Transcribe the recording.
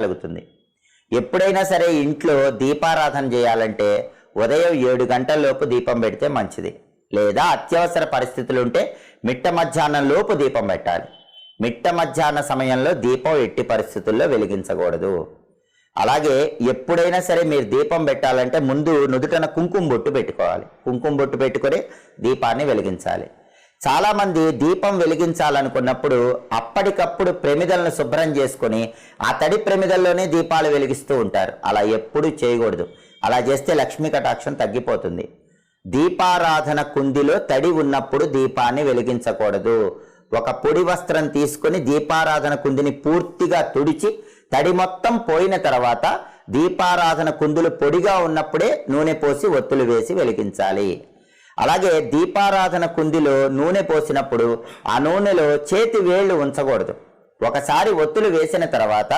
కలుగుతుంది. ఎప్పుడైనా సరే ఇంట్లో దీపారాధన చేయాలంటే ఉదయం ఏడు గంటలలోపు దీపం పెడితే మంచిది. లేదా అత్యవసర పరిస్థితులు ఉంటే మిట్ట మధ్యాహ్నం లోపు దీపం పెట్టాలి. మిట్ట మధ్యాహ్న సమయంలో దీపం ఎట్టి పరిస్థితుల్లో వెలిగించకూడదు. అలాగే ఎప్పుడైనా సరే మీరు దీపం పెట్టాలంటే ముందు నుదుటన కుంకుమ బొట్టు పెట్టుకోవాలి. కుంకుమ బొట్టు పెట్టుకొని దీపాన్ని వెలిగించాలి. చాలామంది దీపం వెలిగించాలనుకున్నప్పుడు అప్పటికప్పుడు ప్రమిదలను శుభ్రం చేసుకొని ఆ తడి ప్రమిదల్లోనే దీపాలు వెలిగిస్తూ ఉంటారు. అలా ఎప్పుడూ చేయకూడదు. అలా చేస్తే లక్ష్మీ కటాక్షం తగ్గిపోతుంది. దీపారాధన కుందిలో తడి ఉన్నప్పుడు దీపాన్ని వెలిగించకూడదు. ఒక పొడి వస్త్రం తీసుకొని దీపారాధన కుందిని పూర్తిగా తుడిచి తడి మొత్తం పోయిన తర్వాత దీపారాధన కుందులు పొడిగా ఉన్నప్పుడే నూనె పోసి ఒత్తులు వేసి వెలిగించాలి. అలాగే దీపారాధన కుందిలో నూనె పోసినప్పుడు ఆ నూనెలో చేతి వేళ్ళు ఉంచకూడదు. ఒకసారి ఒత్తులు వేసిన తర్వాత